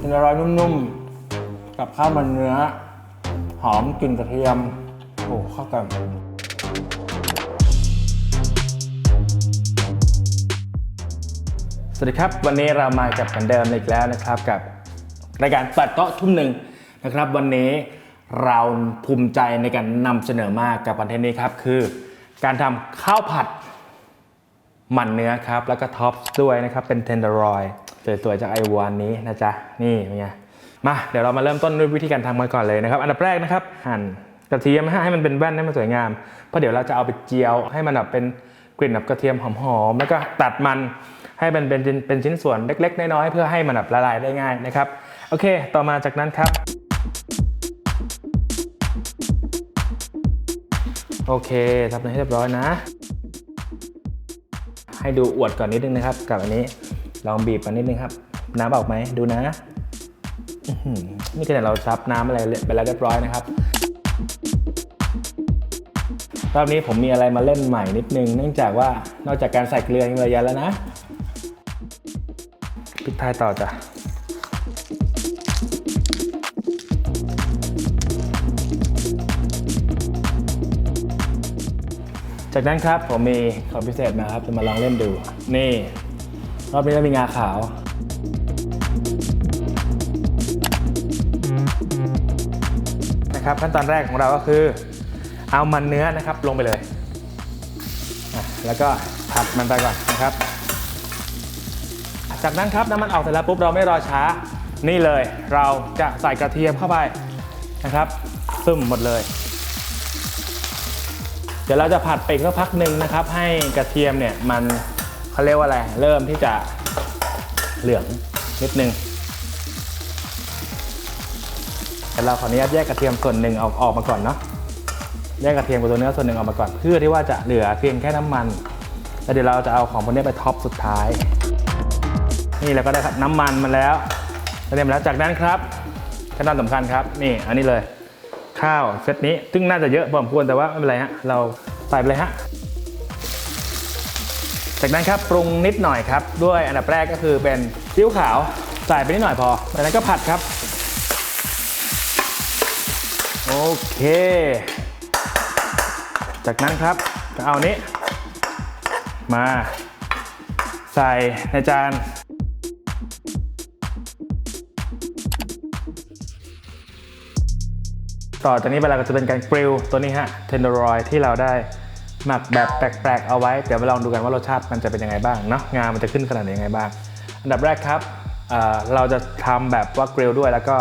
เทนเดอร์ลอยนุ่มๆ กับข้าวมันเนื้อ หอมกลิ่นกระเทียมโอ้เข้ากันสวัสดีครับ วันนี้เรามากับเหมือนเดิมอีกแล้วนะครับกับรายการเปิดโต๊ะทุ่มหนึ่งนะครับ วันนี้เราภูมิใจในการนำเสนอมากกับคอนเทนต์นี้ครับ คือการทำข้าวผัดมันเนื้อครับ แล้วก็ท็อปส์ด้วยนะครับ เป็นเทนเดอร์รอย สวยๆจากไอวานนี้นะจ๊ะนี่เป็นไงมาเดี๋ยวเรามาเริ่มต้นด้วยวิธีการทำกันก่อนเลยนะครับ อันดับแรกนะครับหั่นกระเทียมให้มันเป็นแว่นให้มันสวยงามเพราะเดี๋ยวเราจะเอาไปเจียวให้มันแบบเป็นกลิ่นแบบกระเทียมหอมๆแล้วก็ตัดมันให้มันเป็นเป็นเป็นชิ้นส่วนเล็ก ๆ น้อยๆเพื่อให้มันแบบละลายได้ง่ายนะครับโอเค ต่อมาจากนั้นครับโอเคทำให้เรียบร้อยนะ ให้ดูอวดก่อนนิดนึงนะครับ กับอันนี้ ลองบีบมานิดนึงครับ น้ำออกไหมดูนะอื้อหือนี่ขนาดเราซับน้ำอะไรไปแล้วเรียบร้อยนะครับรอบนี้ผมมีอะไรมาเล่นใหม่นิดนึง เนื่องจากว่านอกจากการใส่เกลือยังระยะแล้วนะพริกไทยต่อจ้ะจากนั้นครับผมมีของพิเศษมาครับจะมาลองเล่นดู นี่ รอบนี้เรามีงาขาว นะครับขั้นตอนแรกของเราก็คือ เอามันเนื้อนะครับลงไปเลยแล้วก็ผัดมันไปก่อนนะครับ จากนั้นครับน้ำมันออกเสร็จแล้วปุ๊บเราไม่รอช้า นี่เลยเราจะใส่กระเทียมเข้าไปนะครับ ซึมหมดเลย เดี๋ยวเราจะผัดไปอีกสักพักหนึ่งนะครับ ให้กระเทียมเนี่ยมัน เขาเรียกว่าอะไร เริ่มที่จะเหลืองนิดนึงแต่เราขออนุญาตแยกกระเทียมส่วนหนึ่งออกออกมาก่อนเนาะ แยกกระเทียมกับตัวเนื้อส่วนหนึ่งออกมาก่อนเพื่อที่ว่าจะเหลือเพียงแค่น้ำมัน แล้วเดี๋ยวเราจะเอาของพวกนี้ไปท็อปสุดท้าย นี่เราก็ได้น้ำมันมาแล้วเรียบแล้วจากนั้นครับขั้นตอนสำคัญครับนี่อันนี้เลย ข้าวเซตนี้ซึ่งน่าจะเยอะพอสมควรแต่ว่าไม่เป็นไรฮะเราใส่ไปเลยฮะ จากนั้นครับปรุงนิดหน่อยครับ ด้วยอันดับแรกก็คือเป็นซีอิ๊วขาวใส่ไปนิดหน่อยพอจากนั้นก็ผัดครับ โอเค จากนั้นครับก็เอานี้ มาใส่ในจานต่อจากนี้ไปเราก็จะเป็นการกริลตัวนี้ฮะเทนเดอร์รอยที่เราได้ หมักแบบแปลกๆเอาไว้ เดี๋ยวมาลองดูกันว่ารสชาติมันจะเป็นยังไงบ้างเนาะงานมันจะขึ้นขนาดไหนยังไงบ้าง อันดับแรกครับเเราจะทำแบบว่ากริลด้วยแล้วก็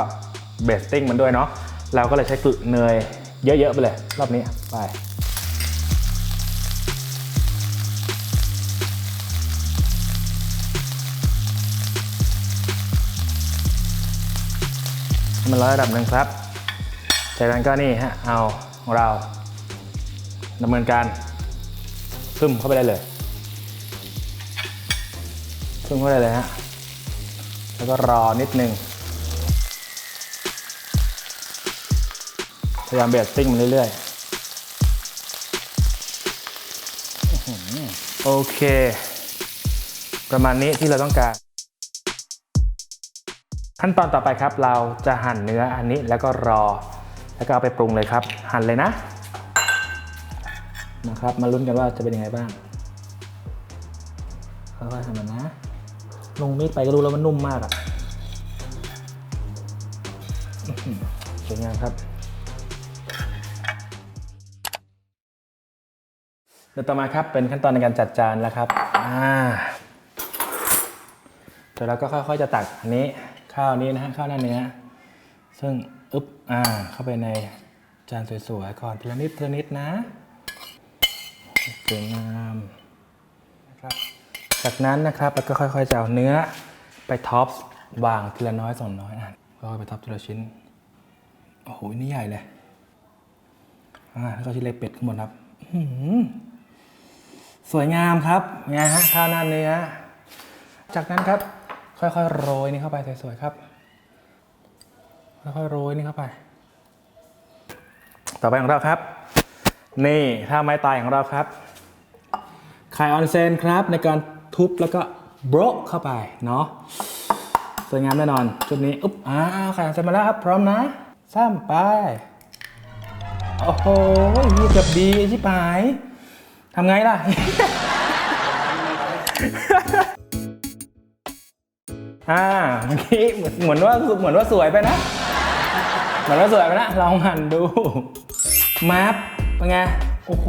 เบสติ้งมันด้วยเนาะเราก็เลยใช้กลึเนยเยอะๆไปเลย รอบนี้ไปมันร้อยระดับหนึ่งครับ จากนั้นก็นี่ฮะ เอาของเรา ดำเนินการซึมเข้าไปได้เลยซึมเข้าไปได้เลยฮะแล้วก็รอนิดนึงพยายามเบสติ้งมันเรื่อยๆ โอเค ประมาณนี้ที่เราต้องการ ขั้นตอนต่อไปครับ เราจะหั่นเนื้ออันนี้แล้วก็รอ แล้วก็เอาไปปรุงเลยครับ หั่นเลยนะ นะครับ มาลุ้นกันว่าจะเป็นยังไงบ้างค่อยๆทำมันนะ ลงมีดไปก็รู้แล้วมันนุ่มมากอะ่ะสวยงามครับเดี๋ยวต่อมาครับเป็นขั้นตอนในการจัดจานแล้วครับอ่าเดี๋ยวเราก็ค่อยๆจะตักอันนี้ข้าวนี้นะฮะข้าวหน้าเนื้อซึ่งอึ๊บอ่าเข้าไปในจานสวยๆก่อนทีละนิดทีละนิดนะ สวยงามนะครับจากนั้นนะครับเราก็ค่อยๆจะเอาเนื้อไปท็อปวางทีละน้อยสองน้อยอะก็ไปท็อปทีละชิ้นโอ้โหนี่ใหญ่เลยอ่าแล้วก็ชิ้นเล็กเป็ดข้างบนครับสวยงามครับไงฮะข้าวหน้าเนื้อจากนั้นครับ ค่อยๆโรยนี่เข้าไปสวยๆครับค่อยๆโรยนี่เข้าไป ต่อไปของเราครับ นี่ท่าไม้ตายของเราครับ ไข่ออนเซนครับ ในการทุบแล้วก็โบรกเข้าไปเนาะสวยงามแน่นอน ชุดนี้อุ๊บอ้าวไข่ออนเซนมาแล้วครับพร้อมนะซ้ำไป โอ้โหยี่เกือบดีไอชิบหายทำไงล่ะ อ่าเมื่อกี้เหมือนเหมือนว่าเหมือนว่าสวยไปนะ เหมือนว่าสวยไปนะ ลองหันดู มาร์ปเป็นไง โอ้โห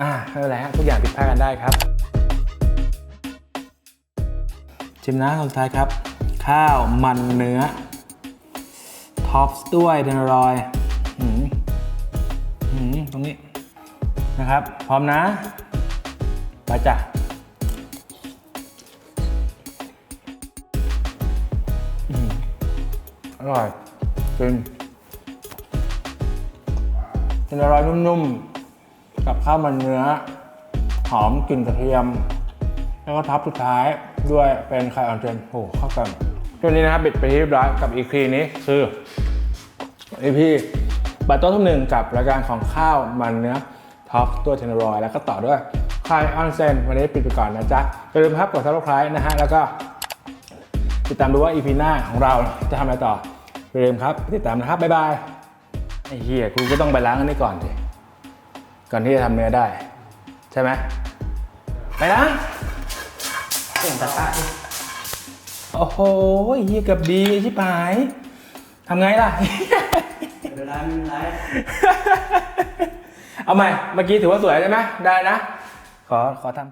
อ่าไม่เป็นไรฮะทุกอย่างผิดพลาดกันได้ครับ ชิมนะสุดท้ายครับ ข้าวมันเนื้อ ท็อปส์ด้วยเดนรอยหืมหืมตรงนี้นะครับ พร้อมนะ ไปจ้ะอร่อยจริงเดนอรอยนุ่มๆ กับข้าวมันเนื้อ หอมกลิ่นกระเทียม แล้วก็ท็อปสุดท้ายด้วยเป็นไข่ออนเจนโอ้โหเข้ากันตัวนี้นะครับบิดไปที่เรียบร้อยกับอีพีนี้คืออีพีบัตโต้ทุ่มหนึ่งกับรายการของข้าวมันเนื้อท็อปตัวเทนรอยแล้วก็ต่อด้วยไข่ออนเซนวันนี้ปิดไปก่อนนะจ๊ะอย่าลืมครับกดซับสไครต์นะฮะแล้วก็ติดตามดูว่าอีพีหน้าของเราจะทำอะไรต่ออย่าลืมครับ ติดตามนะครับบ๊ายบายไอ้เหี้ยกูก็ต้องไปล้างอันนี้ก่อนสิ ก่อนที่จะทำเนื้อได้ ใช่ไหมไปล้างเก่งแต่ปากโอ้โหเฮียเกับดีชิบหายทำไงล่ะเวลาไม่เป็นไรเอาใหม่ เมื่อกี้ถือว่าสวยใช่ไหมได้นะ ขอขอทำ